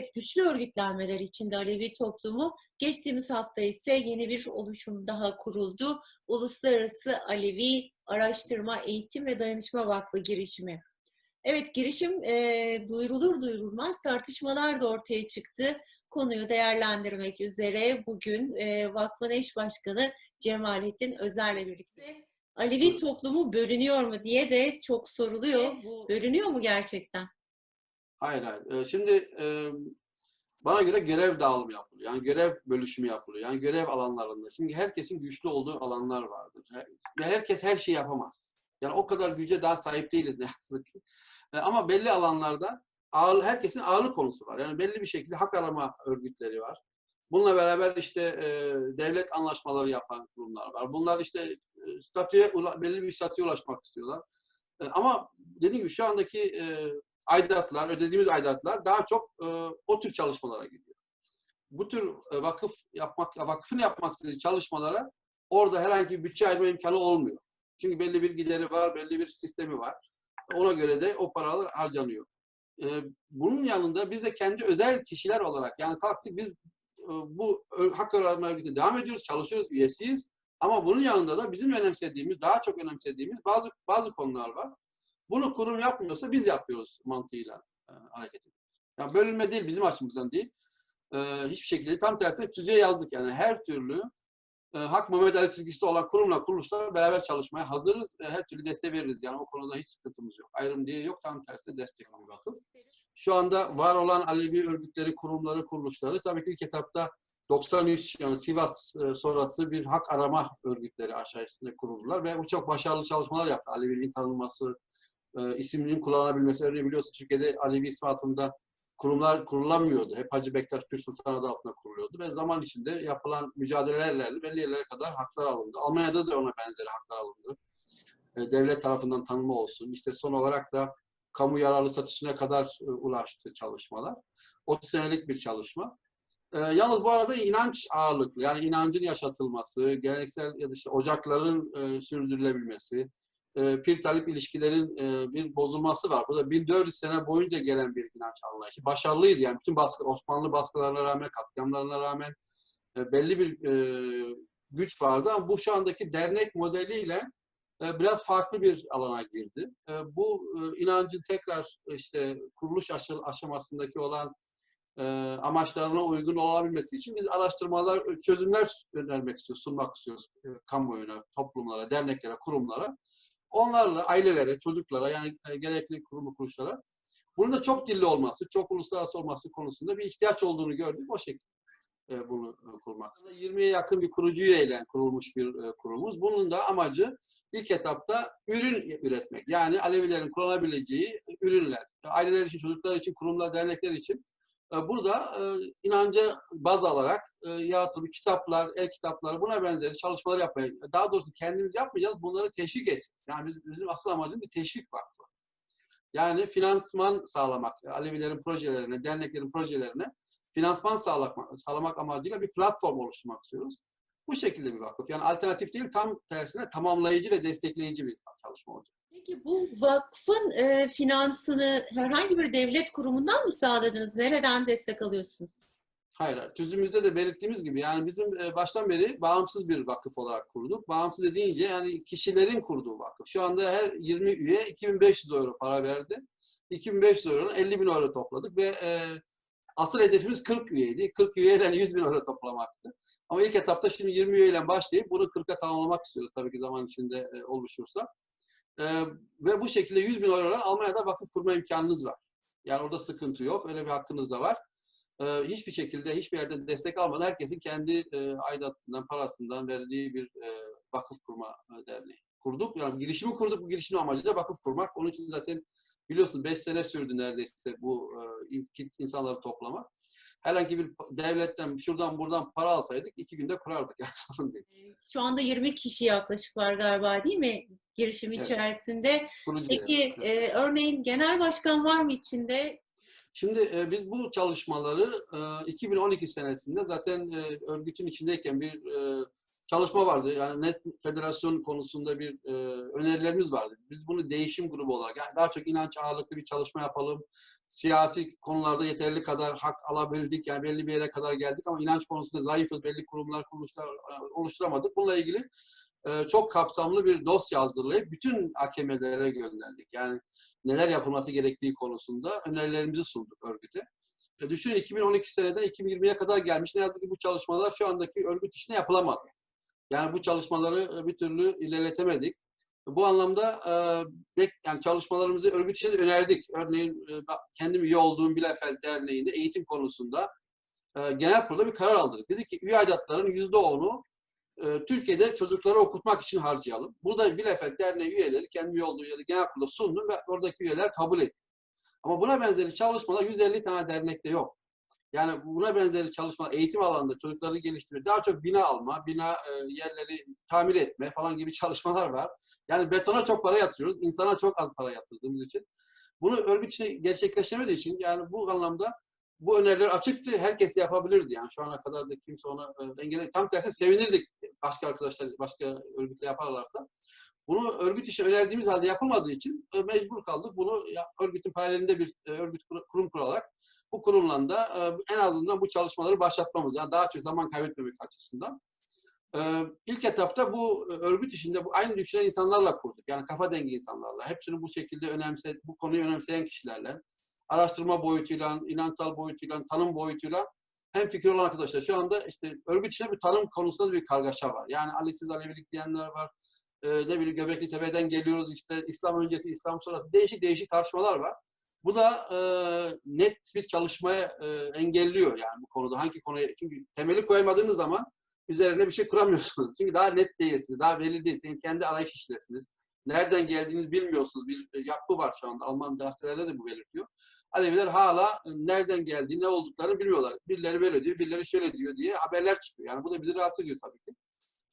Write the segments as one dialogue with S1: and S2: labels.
S1: Evet, güçlü örgütlenmeler içinde Alevi toplumu. Geçtiğimiz hafta ise yeni bir oluşum daha kuruldu. Uluslararası Alevi Araştırma, Eğitim ve Dayanışma Vakfı girişimi. Evet, girişim e, duyurulur duyurulmaz tartışmalar da ortaya çıktı. Konuyu değerlendirmek üzere bugün e, vakfın eş başkanı Cemalettin Özer'le birlikte Alevi toplumu bölünüyor mu diye de çok soruluyor. Bölünüyor mu gerçekten?
S2: Hayır hayır. Ee, Şimdi e, bana göre görev dağılımı yapılıyor. Yani görev bölüşümü yapılıyor. Yani görev alanlarında. Şimdi herkesin güçlü olduğu alanlar vardır. Ve herkes her şeyi yapamaz. Yani o kadar güce daha sahip değiliz ne yazık ki. E, Ama belli alanlarda ağır, herkesin ağırlık konusu var. Yani belli bir şekilde hak arama örgütleri var. Bununla beraber işte e, devlet anlaşmaları yapan kurumlar var. Bunlar işte e, statüye, belli bir statüye ulaşmak istiyorlar. E, ama dediğim gibi şu andaki e, aidatlar, ödediğimiz aidatlar daha çok e, o tür çalışmalara gidiyor. Bu tür e, vakıf yapmak, vakıfın yapmak istediği çalışmalara orada herhangi bir bütçe ayırma imkanı olmuyor. Çünkü belli bir gideri var, belli bir sistemi var. Ona göre de o paralar harcanıyor. E, bunun yanında biz de kendi özel kişiler olarak yani kalktık biz e, bu hak arama örgütüne devam ediyoruz, çalışıyoruz, üyesiyiz. Ama bunun yanında da bizim önemsediğimiz, daha çok önemsediğimiz bazı bazı konular var. Bunu kurum yapmıyorsa biz yapıyoruz mantığıyla e, hareket ediyoruz. Yani bölünme değil bizim açımızdan değil. E, hiçbir şekilde tam tersine tüzüğe yazdık yani her türlü e, hak Mehmet Ali çizgisi olan kurumla kuruluşla beraber çalışmaya hazırız. E, her türlü desteği veririz. Yani o konuda hiç sıkıntımız yok. Ayrım diye yok tam tersine destek bir. Şu anda var olan Alevi örgütleri, kurumları, kuruluşları tabii ki ilk etapta 93 yani Sivas e, sonrası bir hak arama örgütleri aşağısında kuruldular ve bu çok başarılı çalışmalar yaptı. Aleviliğin tanınması, e, isiminin kullanabilmesi. Örneğin biliyorsun Türkiye'de Alevi ismi altında kurumlar kurulamıyordu. Hep Hacı Bektaş Pir Sultan adı altında kuruluyordu ve zaman içinde yapılan mücadelelerle belli yerlere kadar haklar alındı. Almanya'da da ona benzeri haklar alındı. E, devlet tarafından tanıma olsun. İşte son olarak da kamu yararlı statüsüne kadar e, ulaştı çalışmalar. 30 senelik bir çalışma. E, yalnız bu arada inanç ağırlıklı. Yani inancın yaşatılması, geleneksel ya da işte ocakların e, sürdürülebilmesi, e, pir talip ilişkilerin e, bir bozulması var. Bu da 1400 sene boyunca gelen bir inanç anlayışı. Başarılıydı yani bütün baskı, Osmanlı baskılarına rağmen, katliamlarına rağmen e, belli bir e, güç vardı ama bu şu andaki dernek modeliyle e, biraz farklı bir alana girdi. E, bu e, inancın tekrar işte kuruluş aşamasındaki olan e, amaçlarına uygun olabilmesi için biz araştırmalar, çözümler önermek istiyoruz, sunmak istiyoruz e, kamuoyuna, toplumlara, derneklere, kurumlara. Onlarla ailelere, çocuklara yani e, gerekli kurum kuruluşlara bunun da çok dilli olması, çok uluslararası olması konusunda bir ihtiyaç olduğunu gördük. O şekilde e, bunu e, kurmak. 20'ye yakın bir kurucu üyeyle kurulmuş bir kurumuz. Bunun da amacı ilk etapta ürün üretmek. Yani Alevilerin kullanabileceği ürünler. Aileler için, çocuklar için, kurumlar, dernekler için burada e, inanca baz alarak e, yaratılmış kitaplar, el kitapları buna benzeri çalışmalar yapmaya, daha doğrusu kendimiz yapmayacağız, bunları teşvik edeceğiz. Yani biz, bizim asıl amacımız bir teşvik vakfı. Yani finansman sağlamak, Alevilerin projelerine, derneklerin projelerine finansman sağlamak, sağlamak amacıyla bir platform oluşturmak istiyoruz. Bu şekilde bir vakıf. Yani alternatif değil, tam tersine tamamlayıcı ve destekleyici bir çalışma olacak.
S1: Peki bu vakfın e, finansını herhangi bir devlet kurumundan mı sağladınız? Nereden destek alıyorsunuz?
S2: Hayır. Tüzüğümüzde de belirttiğimiz gibi yani bizim e, baştan beri bağımsız bir vakıf olarak kurduk. Bağımsız dediğince yani kişilerin kurduğu vakıf. Şu anda her 20 üye 2500 euro para verdi. 2500 euro'nun 50 bin euro topladık ve e, asıl hedefimiz 40 üyeydi. 40 üyeyle 100 bin euro toplamaktı. Ama ilk etapta şimdi 20 üyeyle başlayıp bunu 40'a tamamlamak istiyoruz tabii ki zaman içinde e, oluşursa. E, ve bu şekilde 100 bin eurodan Almanya'da vakıf kurma imkanınız var. Yani orada sıkıntı yok. Öyle bir hakkınız da var. Ee, hiçbir şekilde hiçbir yerden destek almadan herkesin kendi e, aidatından, parasından verdiği bir e, vakıf kurma e, derneği. Kurduk. Yani girişimi kurduk. Bu girişimin amacı da vakıf kurmak. Onun için zaten biliyorsun 5 sene sürdü neredeyse bu e, in- insanları toplamak. Herhangi bir devletten şuradan buradan para alsaydık iki günde kurardık. Yani sorun değil.
S1: Şu anda 20 kişi yaklaşık var galiba değil mi girişim
S2: Evet.
S1: içerisinde?
S2: Kurucu
S1: Peki e, örneğin genel başkan var mı içinde?
S2: Şimdi e, biz bu çalışmaları e, 2012 senesinde zaten e, örgütün içindeyken bir e, çalışma vardı. Yani net federasyon konusunda bir e, önerilerimiz vardı. Biz bunu değişim grubu olarak yani daha çok inanç ağırlıklı bir çalışma yapalım. Siyasi konularda yeterli kadar hak alabildik. Yani belli bir yere kadar geldik ama inanç konusunda zayıfız. Belli kurumlar, kuruluşlar e, oluşturamadık. Bununla ilgili e, çok kapsamlı bir dosya hazırlayıp bütün AKM'lere gönderdik. Yani neler yapılması gerektiği konusunda önerilerimizi sunduk örgüte. E, düşünün 2012 seneden 2020'ye kadar gelmiş. Ne yazık ki bu çalışmalar şu andaki örgüt içinde yapılamadı. Yani bu çalışmaları e, bir türlü ilerletemedik. Bu anlamda e, yani çalışmalarımızı örgüt içinde önerdik. Örneğin e, kendim üye olduğum Bielefeld Derneği'nde eğitim konusunda genel kurulda bir karar aldık. Dedik ki üye aidatların %10'u e, Türkiye'de çocukları okutmak için harcayalım. Burada Bielefeld Derneği üyeleri kendi üye olduğu yeri genel kurulda sundum ve oradaki üyeler kabul etti. Ama buna benzeri çalışmalar 150 tane dernekte yok. Yani buna benzeri çalışmalar eğitim alanında çocukları geliştirme, daha çok bina alma, bina e, yerleri tamir etme falan gibi çalışmalar var. Yani betona çok para yatırıyoruz, insana çok az para yatırdığımız için. Bunu örgüt içinde gerçekleşemediği için yani bu anlamda bu öneriler açıktı, herkes yapabilirdi. Yani şu ana kadar da kimse ona e, engel Tam tersi sevinirdik başka arkadaşlar, başka örgütle yaparlarsa. Bunu örgüt işi önerdiğimiz halde yapılmadığı için e, mecbur kaldık. Bunu örgütün paralelinde bir e, örgüt kur- kurum kurarak bu kurumla da e, en azından bu çalışmaları başlatmamız, yani daha çok zaman kaybetmemek açısından. E, ilk etapta bu e, örgüt işinde bu aynı düşünen insanlarla kurduk. Yani kafa dengi insanlarla. Hepsini bu şekilde önemse, bu konuyu önemseyen kişilerle, araştırma boyutuyla, inançsal boyutuyla, tanım boyutuyla hem fikir olan arkadaşlar. Şu anda işte örgüt içinde bir tanım konusunda bir kargaşa var. Yani Ali'siz Alevilik diyenler var. E, ne bileyim Göbekli Tepe'den geliyoruz işte İslam öncesi, İslam sonrası değişik değişik tartışmalar var. Bu da e, net bir çalışmaya e, engelliyor yani bu konuda. Hangi konuya? Çünkü temeli koyamadığınız zaman üzerine bir şey kuramıyorsunuz. Çünkü daha net değilsiniz, daha belli değilsiniz. Kendi arayış işlesiniz. Nereden geldiğinizi bilmiyorsunuz. Bir e, yapı var şu anda. Alman gazetelerde de bu belirtiyor. Aleviler hala e, nereden geldiği, ne olduklarını bilmiyorlar. Birileri böyle diyor, birileri şöyle diyor diye haberler çıkıyor. Yani bu da bizi rahatsız ediyor tabii ki.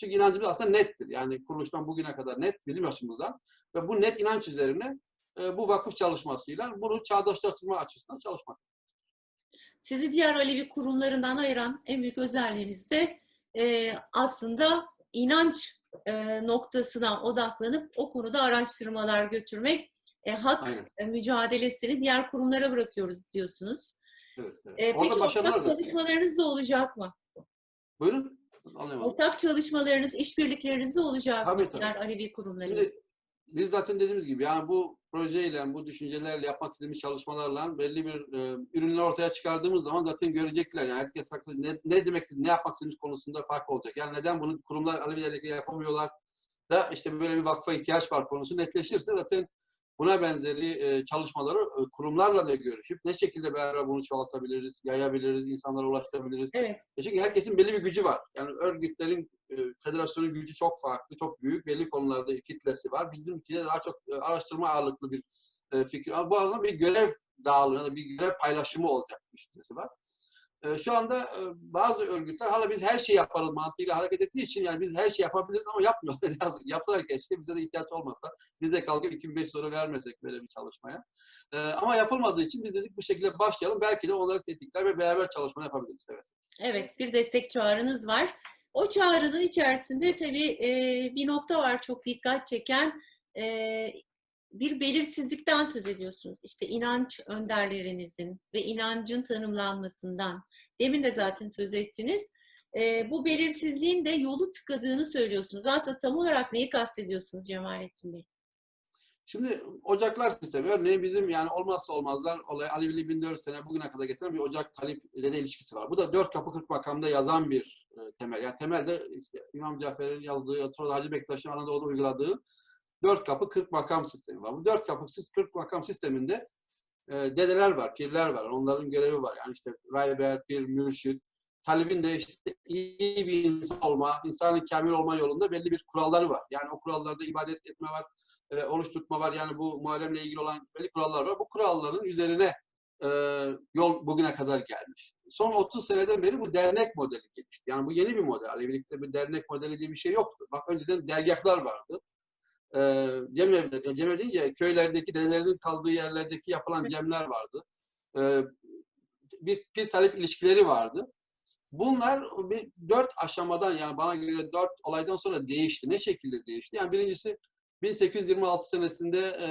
S2: Çünkü inancımız aslında nettir. Yani kuruluştan bugüne kadar net bizim yaşımızdan. Ve bu net inanç üzerine e, bu vakıf çalışmasıyla bunu çağdaşlaştırma açısından çalışmak.
S1: Sizi diğer Alevi kurumlarından ayıran en büyük özelliğiniz de e, aslında inanç e, noktasına odaklanıp o konuda araştırmalar götürmek. E, hak
S2: Aynen.
S1: mücadelesini diğer kurumlara bırakıyoruz diyorsunuz.
S2: Evet, evet.
S1: E, peki ortak çalışmalarınız da olacak mı?
S2: Buyurun. Anlayamadım.
S1: Ortak çalışmalarınız, işbirlikleriniz de olacak
S2: Tabii,
S1: mı
S2: tabii.
S1: diğer Alevi kurumları?
S2: Şimdi biz zaten dediğimiz gibi yani bu projeyle, bu düşüncelerle yapmak istediğimiz çalışmalarla belli bir e, ürünler ortaya çıkardığımız zaman zaten görecekler. Yani herkes farklı ne, ne demek istediğimiz, ne yapmak istediğimiz konusunda fark olacak. Yani neden bunu kurumlar Alevilerle yapamıyorlar da işte böyle bir vakfa ihtiyaç var konusu netleşirse zaten buna benzeri e, çalışmaları e, kurumlarla da görüşüp ne şekilde beraber bunu çoğaltabiliriz, yayabiliriz, insanlara ulaştırabiliriz.
S1: Evet.
S2: E Çünkü herkesin belli bir gücü var. Yani örgütlerin, e, federasyonun gücü çok farklı, çok büyük. Belli konularda kitlesi var. Bizimkide daha çok e, araştırma ağırlıklı bir e, fikir. Ama bu arada bir görev dağılımı, bir görev paylaşımı olacak bir düşüncesi var. E, Şu anda e, bazı örgütler hala biz her şeyi yaparız mantığıyla hareket ettiği için yani biz her şeyi yapabiliriz ama yapmıyorlar. Yapsalar keşke bize de ihtiyaç olmasa. Biz de kalkıp 2005 sonra vermesek böyle bir çalışmaya. E, Ama yapılmadığı için biz dedik bu şekilde başlayalım. Belki de onları tetikler ve beraber çalışma yapabiliriz. Evet.
S1: Evet, bir destek çağrınız var. O çağrının içerisinde tabii e, bir nokta var çok dikkat çeken. E, bir belirsizlikten söz ediyorsunuz. İşte inanç önderlerinizin ve inancın tanımlanmasından. Demin de zaten söz ettiniz. E, bu belirsizliğin de yolu tıkadığını söylüyorsunuz. Aslında tam olarak neyi kastediyorsunuz Cemalettin Bey?
S2: Şimdi ocaklar sistemi örneğin bizim yani olmazsa olmazlar olay Alevili 1400 sene bugüne kadar getiren bir ocak talip ile de ilişkisi var. Bu da dört kapı kırk makamda yazan bir e, temel. Yani temelde işte İmam Cafer'in yazdığı, sonra Hacı Bektaş'ın Anadolu'da uyguladığı dört kapı kırk makam sistemi var. Bu dört kapı kırk makam sisteminde e, dedeler var, pirler var. Onların görevi var. Yani işte rahber, pir, mürşit, talibin de işte iyi bir insan olma, insanın kamil olma yolunda belli bir kuralları var. Yani o kurallarda ibadet etme var, e, oruç tutma var. Yani bu Muharrem'le ilgili olan belli kurallar var. Bu kuralların üzerine e, yol bugüne kadar gelmiş. Son 30 seneden beri bu dernek modeli gelişti. Yani bu yeni bir model. Alevilikte bir dernek modeli diye bir şey yoktu. Bak önceden dergahlar vardı. E, cemevler, yani cemev deyince köylerdeki, dedelerin kaldığı yerlerdeki yapılan cemler vardı. E, bir, bir talep ilişkileri vardı. Bunlar bir dört aşamadan yani bana göre dört olaydan sonra değişti. Ne şekilde değişti? Yani birincisi 1826 senesinde e,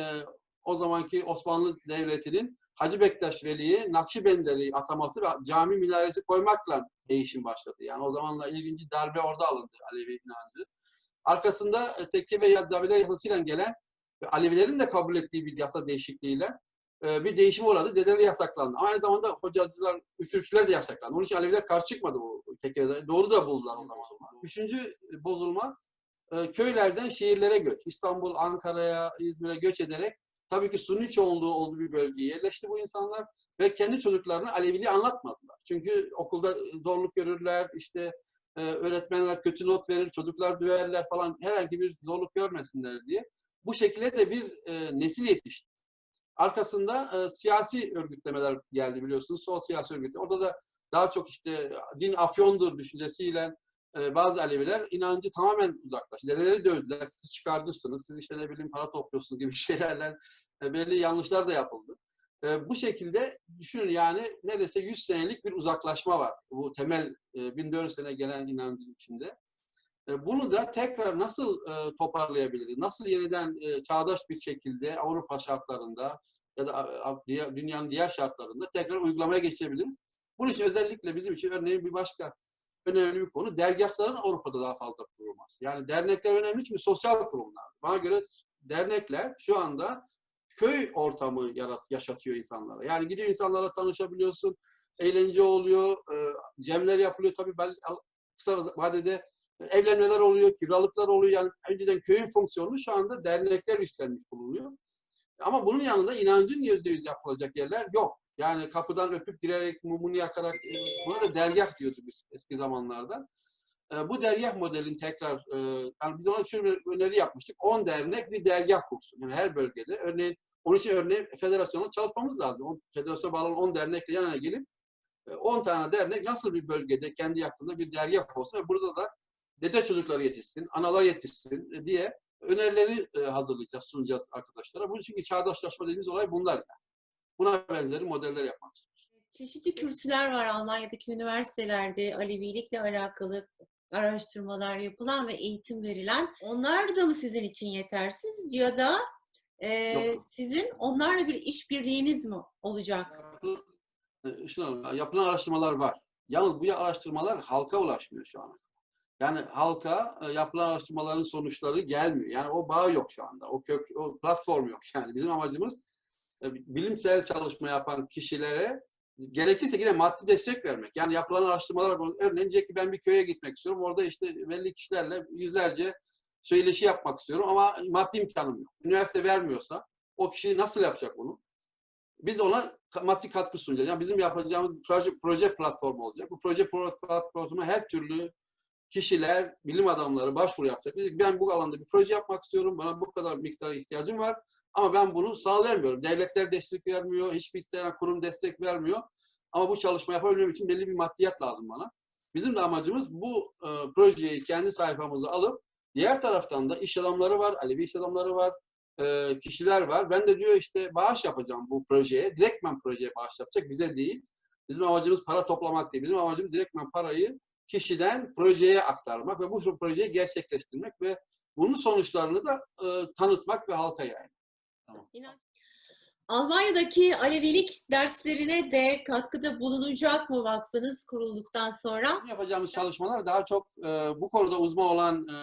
S2: o zamanki Osmanlı Devleti'nin Hacı Bektaş Veli'ye Nakşibenderi ataması ve cami minaresi koymakla değişim başladı. Yani o zamanla ilginci darbe orada alındı Alevi inancı. Arkasında e, tekke ve yazdaviler yasasıyla gelen ve Alevilerin de kabul ettiği bir yasa değişikliğiyle e, bir değişim uğradı. Dedeleri yasaklandı. Ama aynı zamanda hocacılar, üfürükçüler de yasaklandı. Onun için Aleviler karşı çıkmadı bu tekkede. Doğru da buldular o zaman. Üçüncü bozulma e, köylerden şehirlere göç. İstanbul, Ankara'ya, İzmir'e göç ederek tabii ki Sunni çoğunluğu olduğu bir bölgeye yerleşti bu insanlar ve kendi çocuklarına Aleviliği anlatmadılar. Çünkü okulda zorluk görürler, işte e, öğretmenler kötü not verir, çocuklar döverler falan herhangi bir zorluk görmesinler diye. Bu şekilde de bir e, nesil yetişti. Arkasında e, siyasi örgütlemeler geldi biliyorsunuz, sol siyasi örgütler. Orada da daha çok işte din afyondur düşüncesiyle e, bazı Aleviler inancı tamamen uzaklaştı. Dedeleri dövdüler, siz çıkartırsınız, siz işte ne bileyim para topluyorsunuz gibi şeylerle belli yanlışlar da yapıldı. E, bu şekilde düşünün yani neredeyse 100 senelik bir uzaklaşma var bu temel e, 1400 sene gelen inancın içinde. E, bunu da tekrar nasıl e, toparlayabiliriz? Nasıl yeniden e, çağdaş bir şekilde Avrupa şartlarında ya da dünyanın diğer şartlarında tekrar uygulamaya geçebiliriz? Bunun için özellikle bizim için örneğin bir başka önemli bir konu dergahların Avrupa'da daha fazla kurulması. Yani dernekler önemli çünkü sosyal kurumlar. Bana göre dernekler şu anda köy ortamı yarat, yaşatıyor insanlara. Yani gidiyor insanlarla tanışabiliyorsun, eğlence oluyor, e, cemler yapılıyor. Tabii ben kısa vadede evlenmeler oluyor, kiralıklar oluyor. Yani önceden köyün fonksiyonunu şu anda dernekler üstlenmiş bulunuyor. Ama bunun yanında inancın yüzde yüz yapılacak yerler yok. Yani kapıdan öpüp girerek, mumunu yakarak, e, buna da dergah diyorduk biz eski zamanlarda. E, bu dergah modelin tekrar, e, yani biz ona şöyle bir öneri yapmıştık. 10 dernek bir dergah kursun. Yani her bölgede. Örneğin, onun için örneğin federasyonla çalışmamız lazım. Federasyona bağlanan 10 dernekle yan yana gelip 10 tane dernek nasıl bir bölgede kendi yaptığında bir dergah olsun ve burada da dede çocukları yetişsin, analar yetişsin diye önerileri e, hazırlayacağız, sunacağız arkadaşlara. Bunun için çağdaşlaşma dediğimiz olay bunlar. Yani. Buna benzeri modeller yapmak.
S1: Çeşitli kürsüler var Almanya'daki üniversitelerde Alevilikle alakalı araştırmalar yapılan ve eğitim verilen. Onlar da mı sizin için yetersiz ya da e,
S2: Yok.
S1: sizin onlarla bir işbirliğiniz mi olacak?
S2: Yapılan, şuna, yapılan araştırmalar var. Yalnız bu araştırmalar halka ulaşmıyor şu an. Yani halka e, yapılan araştırmaların sonuçları gelmiyor. Yani o bağ yok şu anda. O kök, o platform yok. Yani bizim amacımız e, bilimsel çalışma yapan kişilere gerekirse yine maddi destek vermek. Yani yapılan araştırmalar örneğin diyecek ki ben bir köye gitmek istiyorum. Orada işte belli kişilerle yüzlerce söyleşi yapmak istiyorum ama maddi imkanım yok. Üniversite vermiyorsa o kişi nasıl yapacak bunu? Biz ona maddi katkı sunacağız. Yani bizim yapacağımız proje, proje platformu olacak. Bu proje platformu her türlü kişiler, bilim adamları başvuru yapacak. Diyecek, ben bu alanda bir proje yapmak istiyorum. Bana bu kadar miktara ihtiyacım var. Ama ben bunu sağlayamıyorum. Devletler destek vermiyor. Hiçbir kurum destek vermiyor. Ama bu çalışma yapabilmem için belli bir maddiyat lazım bana. Bizim de amacımız bu e, projeyi kendi sayfamıza alıp diğer taraftan da iş adamları var, Alevi iş adamları var, e, kişiler var. Ben de diyor işte bağış yapacağım bu projeye. Direktmen projeye bağış yapacak, bize değil. Bizim amacımız para toplamak değil. Bizim amacımız direktmen parayı kişiden projeye aktarmak ve bu projeyi gerçekleştirmek ve bunun sonuçlarını da e, tanıtmak ve halka yaymak.
S1: İnan- Almanya'daki Alevilik derslerine de katkıda bulunacak mı vakfınız kurulduktan sonra?
S2: Yapacağımız çalışmalar daha çok e, bu konuda uzman olan e,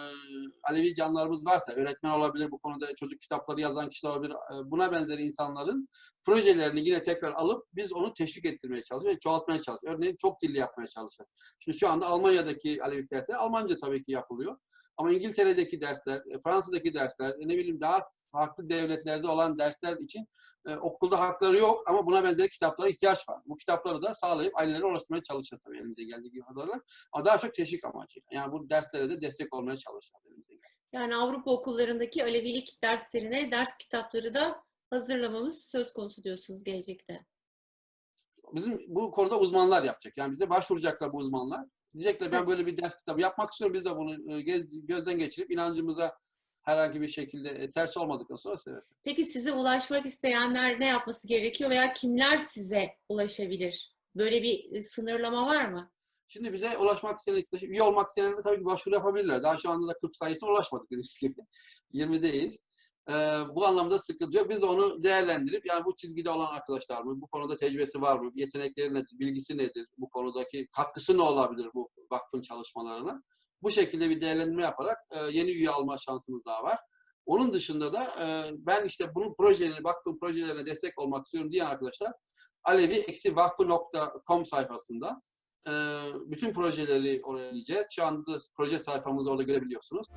S2: Alevi canlarımız varsa, öğretmen olabilir, bu konuda çocuk kitapları yazan kişiler olabilir, e, buna benzeri insanların projelerini yine tekrar alıp biz onu teşvik ettirmeye çalışıyoruz çoğaltmaya çalışıyoruz. Örneğin çok dilli yapmaya çalışacağız. Şimdi şu anda Almanya'daki Alevilik dersleri Almanca tabii ki yapılıyor. Ama İngiltere'deki dersler, e, Fransa'daki dersler, e, ne bileyim daha farklı devletlerde olan dersler için e, okulda hakları yok ama buna benzer kitaplara ihtiyaç var. Bu kitapları da sağlayıp ailelere ulaştırmaya çalışacağız tabii elimizde geldiği gibi kadarıyla. Ama daha çok teşvik amacı. Yani bu derslere de destek olmaya geldiği.
S1: Yani Avrupa okullarındaki Alevilik derslerine ders kitapları da hazırlamamız söz konusu diyorsunuz gelecekte.
S2: Bizim bu konuda uzmanlar yapacak. Yani bize başvuracaklar bu uzmanlar. Diyecekler ben böyle bir ders kitabı yapmak istiyorum. Biz de bunu e, gez- gözden geçirip inancımıza herhangi bir şekilde e, ters olmadıktan sonra seve seve.
S1: Peki size ulaşmak isteyenler ne yapması gerekiyor veya kimler size ulaşabilir? Böyle bir e, sınırlama var mı?
S2: Şimdi bize ulaşmak isteyen, üye olmak isteyenler tabii ki başvuru yapabilirler. Daha şu anda da 40 sayısına ulaşmadık dediğimiz gibi. 20'deyiz. Ee, bu anlamda sıkıntı. Biz de onu değerlendirip yani bu çizgide olan arkadaşlar mı, bu konuda tecrübesi var mı, yetenekleri nedir, bilgisi nedir, bu konudaki katkısı ne olabilir bu vakfın çalışmalarına? Bu şekilde bir değerlendirme yaparak e, yeni üye alma şansımız daha var. Onun dışında da e, ben işte bunun projelerini, vakfın projelerine destek olmak istiyorum diyen arkadaşlar alevi-vakfı.com sayfasında e, bütün projeleri oraya diyeceğiz. Şu anda da proje sayfamızda orada görebiliyorsunuz.